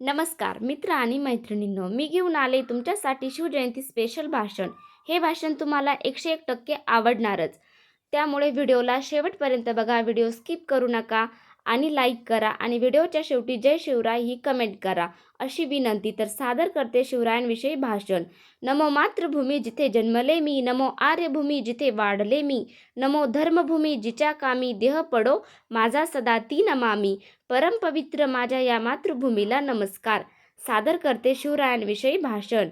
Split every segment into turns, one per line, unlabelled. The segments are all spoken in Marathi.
नमस्कार मित्र आणि मैत्रिणींनो मी घेऊन आले तुमच्यासाठी शिवजयंती स्पेशल भाषण. हे भाषण तुम्हाला एकशे एक टक्के आवडणारच. त्यामुळे व्हिडिओला शेवटपर्यंत बघा व्हिडिओ स्किप करू नका. आणि लाईक करा. आणि व्हिडिओच्या शेवटी जय शिवराय ही कमेंट करा. अशी विनंती तर सादर करते शिवरायांविषयी भाषण. नमो मातृभूमी जिथे जन्मले मी नमो आर्यभूमी जिथे वाढले मी नमो धर्मभूमी जिच्या कामी देह पडो माझा सदा ती नमामी परमपवित्र माझ्या या मातृभूमीला नमस्कार. सादर करते शिवरायांविषयी भाषण.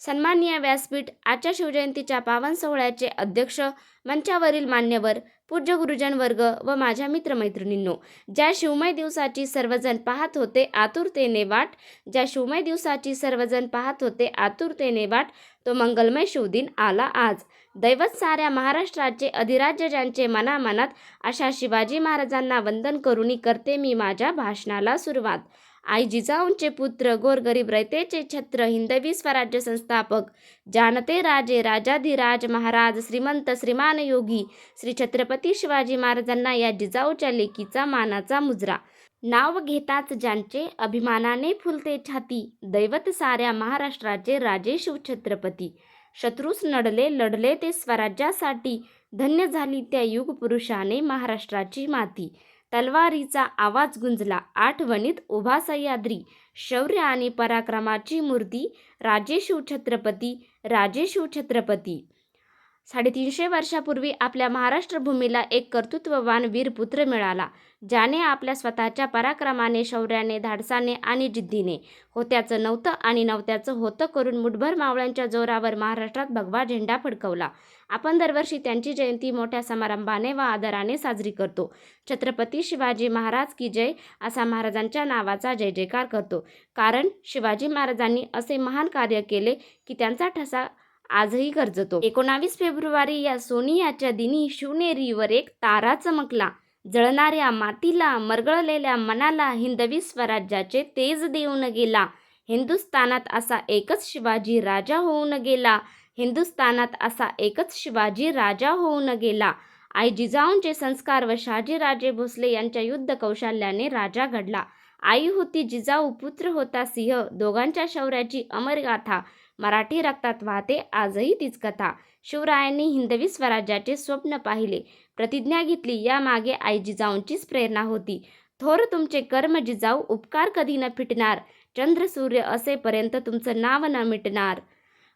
सन्माननीय व्यासपीठ आजच्या शिवजयंतीच्या पावन सोहळ्याचे अध्यक्ष मंचावरील मान्यवर पूज्य गुरुजन वर्ग व माझ्या मित्रमैत्रिणींनो ज्या शिवमय दिवसाची सर्वजण पाहत होते आतुरतेने वाट ज्या शिवमय दिवसाची सर्वजण पाहत होते आतुरतेने वाट तो मंगलमय शिवदिन आला आज. दैवत साऱ्या महाराष्ट्राचे अधिराज्य ज्यांचे मनामनात अशा शिवाजी महाराजांना वंदन करूनी करते मी माझ्या भाषणाला सुरुवात. आई जिजाऊंचे पुत्र गोरगरीब रयतेचे छत्र हिंदवी स्वराज्य संस्थापक जानते राजे राजाधिराज महाराज श्रीमंत श्रीमान योगी श्री छत्रपती शिवाजी महाराजांना या जिजाऊच्या लेकीचा मानाचा मुजरा. नाव घेताच ज्यांचे अभिमानाने फुलते छाती दैवत साऱ्या महाराष्ट्राचे राजे शिवछत्रपती शत्रूस नडले लढले ते स्वराज्यासाठी धन्य झाली त्या युगपुरुषाने महाराष्ट्राची माती. तलवारीचा आवाज गुंजला. आठवणीत उभा सह्याद्री शौर्य आणि पराक्रमाची मूर्ती राजेशिव छत्रपती राजेशिव छत्रपती. साडेतीनशे वर्षापूर्वी आपल्या महाराष्ट्र भूमीला एक कर्तृत्ववान वीरपुत्र मिळाला ज्याने आपल्या स्वतःच्या पराक्रमाने शौर्याने धाडसाने आणि जिद्दीने होत्याचं नव्हतं आणि नव्हत्याचं होतं करून मुठभर मावळ्यांच्या जोरावर महाराष्ट्रात भगवा झेंडा फडकवला. आपण दरवर्षी त्यांची जयंती मोठ्या समारंभाने व आदराने साजरी करतो. छत्रपती शिवाजी महाराज की जय असा महाराजांच्या नावाचा जय जयकार करतो. कारण शिवाजी महाराजांनी असे महान कार्य केले की त्यांचा ठसा आजही गरजतो. एकोणावीस फेब्रुवारी या सोनियाच्या दिनी शिवनेरीवर एक तारा चमकला. जळणाऱ्या मातीला मरगळलेल्या मनाला हिंदवी स्वराज्याचे तेज देऊन गेला. हिंदुस्थानात असा एकच शिवाजी राजा होऊन गेला. हिंदुस्थानात असा एकच शिवाजी राजा होऊन गेला. आई जिजाऊंचे संस्कार व शहाजीराजे भोसले यांच्या युद्ध कौशल्याने राजा घडला. आई होती जिजाऊ पुत्र होता सिंह. दोघांच्या शौर्याची अमरगाथा मराठी रक्तात वाहते आजही तीच कथा. शिवरायांनी हिंदवी स्वराज्याचे स्वप्न पाहिले. प्रतिज्ञा घेतली यामागे आई जिजाऊंचीच प्रेरणा होती. थोर तुमचे कर्म जिजाऊ उपकार कधी न फिटणार? चंद्र सूर्य असेपर्यंत तुमचं नाव न मिटणार.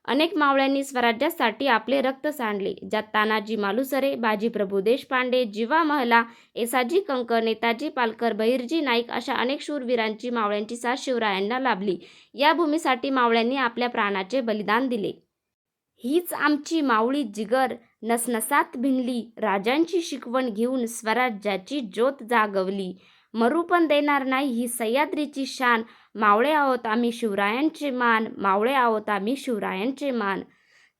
अनेक मावळ्यांनी स्वराज्यासाठी आपले रक्त सांडले. ज्यात तानाजी मालुसरे बाजीप्रभू देशपांडे जिवा महला एसाजी कंकर नेताजी पालकर बहिरजी नाईक अशा अनेक शूरवीरांची मावळ्यांची साथ शिवरायांना लाभली. या भूमीसाठी मावळ्यांनी आपल्या प्राणाचे बलिदान दिले. हीच आमची मावळी जिगर नसनसात भिनली. राजांची शिकवण घेऊन स्वराज्याची ज्योत जागवली. मरू पण देणार नाही. ही सह्याद्रीची शान. मावळे आहोत आम्ही शिवरायांचे मान. मावळे आहोत आम्ही शिवरायांचे मान.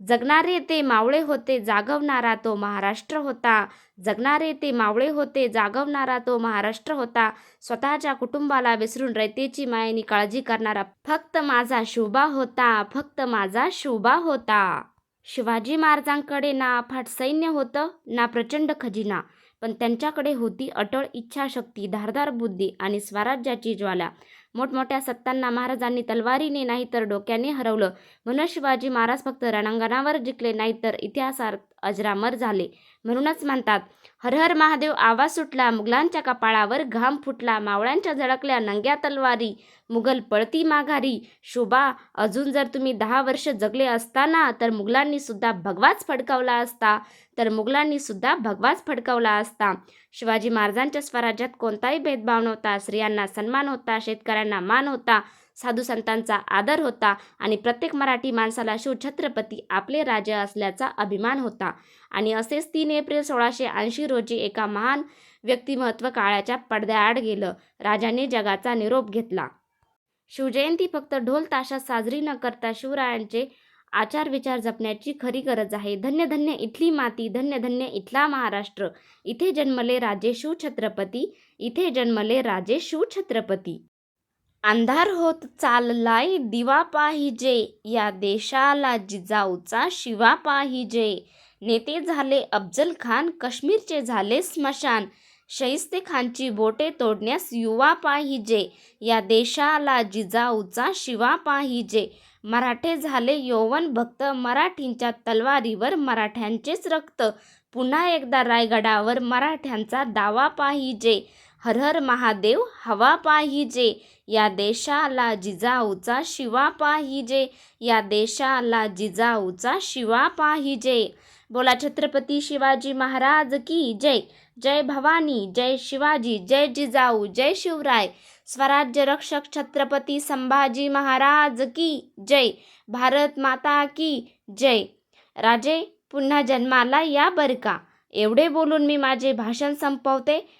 जगणारे ते मावळे होते जागवणारा तो महाराष्ट्र होता. जगणारे ते मावळे होते जागवणारा तो महाराष्ट्र होता. स्वतःच्या कुटुंबाला विसरून रयतेची मायेनी काळजी करणारा फक्त माझा शोभा होता. फक्त माझा शोभा होता. शिवाजी महाराजांकडे ना अफाट सैन्य होतं ना प्रचंड खजिना. पण त्यांच्याकडे होती अटळ इच्छाशक्ती धारदार बुद्धी आणि स्वराज्याची ज्वाला. मोठमोठ्या सत्तांना महाराजांनी तलवारीने नाही तर डोक्याने हरवलं. म्हणून शिवाजी महाराज फक्त रणांगणावर जिंकले नाही तर इतिहासात अजरामर झाले. म्हणूनच म्हणतात हर हर महादेव आवाज सुटला मुघलांच्या कपाळावर घाम फुटला मावळ्यांच्या झळकल्या नंग्या तलवारी मुघल पळती माघारी शोभा अजून जर तुम्ही दहा वर्ष जगले असताना तर मुघलांनी सुद्धा भगवाच फडकावला असता तर मुघलांनी सुद्धा भगवाच फडकावला असता. शिवाजी महाराजांच्या स्वराज्यात कोणताही भेदभाव नव्हता स्त्रियांना सन्मान होता शेतकऱ्यांना मान होता साधू संतांचा आदर होता आणि प्रत्येक मराठी माणसाला शिवछत्रपती आपले राजे असल्याचा अभिमान होता. आणि असेच तीन एप्रिल सोळाशे ऐंशी रोजी एका महान व्यक्तिमत्व काळाच्या पडद्याआड गेलं. राजाने जगाचा निरोप घेतला. शिवजयंती फक्त ढोल ताशात साजरी न करता शिवरायांचे आचार विचार जपण्याची खरी गरज आहे. धन्य धन्य इथली माती धन्य धन्य इथला महाराष्ट्र. इथे जन्मले राजे शिवछत्रपती इथे जन्मले राजे शिवछत्रपती अंधार होत चाललाय दिवा पाहिजे. या देशाला जिजाऊचा शिवा पाहिजे. नेते झाले अफजल खान काश्मीरचे झाले स्मशान. शैस्ते खानची बोटे तोडण्यास युवा पाहिजे. या देशाला जिजाऊचा शिवा पाहिजे. मराठे झाले यौवन भक्त मराठींच्या तलवारीवर मराठ्यांचेच रक्त. पुन्हा एकदा रायगडावर मराठ्यांचा दावा पाहिजे. हर हर महादेव हवा पाहिजे. या देशाला जिजाऊचा शिवा पाहिजे. या देशाला जिजाऊचा शिवा पाहिजे. बोला छत्रपती शिवाजी महाराज की जय. जय भवानी जय शिवाजी जय जिजाऊ जय शिवराय. स्वराज्य रक्षक छत्रपती संभाजी महाराज की जय. भारत माता की जय. राजे पुन्हा जन्माला या बरका. एवढे बोलून मी माझे भाषण संपवते.